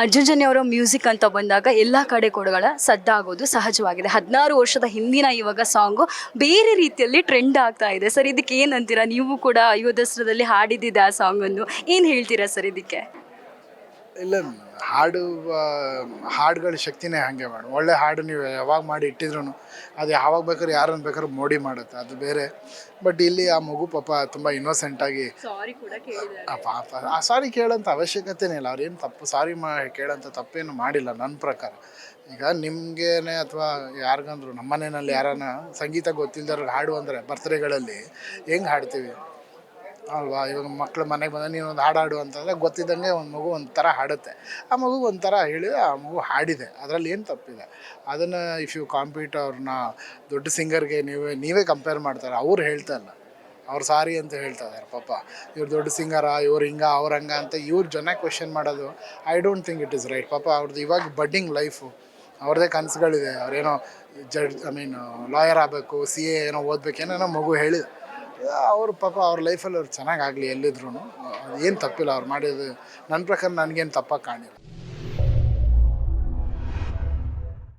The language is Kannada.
ಅರ್ಜುನ್ ಅವರ ಮ್ಯೂಸಿಕ್ ಅಂತ ಬಂದಾಗ ಎಲ್ಲ ಕಡೆ ಕೊಡಗಳ ಸದ್ದಾಗೋದು ಸಹಜವಾಗಿದೆ. ಹದಿನಾರು ವರ್ಷದ ಹಿಂದಿನ ಇವಾಗ ಸಾಂಗು ಬೇರೆ ರೀತಿಯಲ್ಲಿ ಟ್ರೆಂಡ್ ಆಗ್ತಾ ಇದೆ. ಸರ್, ಇದಕ್ಕೆ ಏನಂತೀರಾ? ನೀವು ಕೂಡ ಅಯೋಧಸ್ತ್ರದಲ್ಲಿ ಹಾಡಿದ್ದಿದ್ದ ಹಾಡಿದ್ದಿದೆ ಆ ಸಾಂಗನ್ನು ಏನು ಹೇಳ್ತೀರಾ ಸರ್ ಇದಕ್ಕೆ? ಇಲ್ಲ ಹಾಡು ಹಾಡುಗಳ ಶಕ್ತಿನೇ ಹಾಗೆ ಮಾಡು. ಒಳ್ಳೆ ಹಾಡು ನೀವು ಯಾವಾಗ ಮಾಡಿ ಇಟ್ಟಿದ್ರು ಅದು ಯಾವಾಗ ಬೇಕಾದ್ರೆ ಯಾರನ್ನು ಬೇಕಾದ್ರೂ ಮೋಡಿ ಮಾಡುತ್ತೆ ಅದು ಬೇರೆ. ಬಟ್ ಇಲ್ಲಿ ಆ ಮಗು ಪಾಪ ತುಂಬ ಇನ್ನೋಸೆಂಟಾಗಿ ಪಾಪ ಆ ಸಾರಿ ಕೇಳೋಂಥ ಅವಶ್ಯಕತೆನೇ ಇಲ್ಲ. ಅವ್ರೇನು ತಪ್ಪು ಸಾರಿ ಮಾ ಕೇಳೋಂಥ ತಪ್ಪೇನು ಮಾಡಿಲ್ಲ ನನ್ನ ಪ್ರಕಾರ. ಈಗ ನಿಮಗೇನೆ ಅಥವಾ ಯಾರಿಗಂದ್ರು ನಮ್ಮ ಮನೆಯಲ್ಲಿ ಯಾರನ್ನ ಸಂಗೀತ ಗೊತ್ತಿಲ್ದವ್ರಿಗೆ ಹಾಡು ಅಂದರೆ ಬರ್ತ್ಡೇಗಳಲ್ಲಿ ಹೆಂಗೆ ಹಾಡ್ತೀವಿ? ಅಲ್ವಾ? ಇವಾಗ ಮಕ್ಳು ಮನೆಗೆ ಬಂದ ನೀನು ಒಂದು ಹಾಡು ಅಂತಂದರೆ ಗೊತ್ತಿದ್ದಂಗೆ ಒಂದು ಮಗು ಒಂಥರ ಹಾಡುತ್ತೆ. ಆ ಮಗು ಒಂಥರ ಹೇಳಿದೆ ಆ ಮಗು ಹಾಡಿದೆ. ಅದರಲ್ಲಿ ಏನು ತಪ್ಪಿದೆ? ಅದನ್ನು ಇಫ್ ಯು ಕಾಂಪೀಟ್ ಅವ್ರನ್ನ ದೊಡ್ಡ ಸಿಂಗರ್ಗೆ ನೀವೇ ನೀವೇ ಕಂಪೇರ್ ಮಾಡ್ತಾರೆ. ಅವ್ರು ಹೇಳ್ತಾ ಇಲ್ಲ. ಅವ್ರು ಸಾರಿ ಅಂತ ಹೇಳ್ತಾ ಇದ್ದಾರೆ ಪಾಪ. ಇವ್ರು ದೊಡ್ಡ ಸಿಂಗರ ಇವ್ರು ಹಿಂಗ, ಅವ್ರು ಹಂಗ ಅಂತ ಇವ್ರು ಜನ ಕ್ವೆಶನ್ ಮಾಡೋದು I don't think it is right ಪಾಪ ಅವ್ರದ್ದು ಇವಾಗ ಬಡ್ಡಿಂಗ್ ಲೈಫು ಅವ್ರದ್ದೇ ಕನಸುಗಳಿದೆ. ಅವ್ರೇನೋ ಜಡ್ ಐ ಮೀನ್ ಲಾಯರ್ ಆಗಬೇಕು ಸಿ ಎ ಏನೋ ಓದ್ಬೇಕು, ಏನೇನೋ ಮಗು ಹೇಳಿದ. ಅವ್ರು ಪಾಪ ಅವ್ರ ಲೈಫಲ್ಲಿ ಅವ್ರು ಚೆನ್ನಾಗಾಗಲಿ ಎಲ್ಲಿದ್ರು ಏನು ತಪ್ಪಿಲ್ಲ, ಅವ್ರು ಮಾಡಿದ್ದು ನನ್ನ ಪ್ರಕಾರ ನನಗೇನು ತಪ್ಪಾಗಿ ಕಾಣಿಲ್ಲ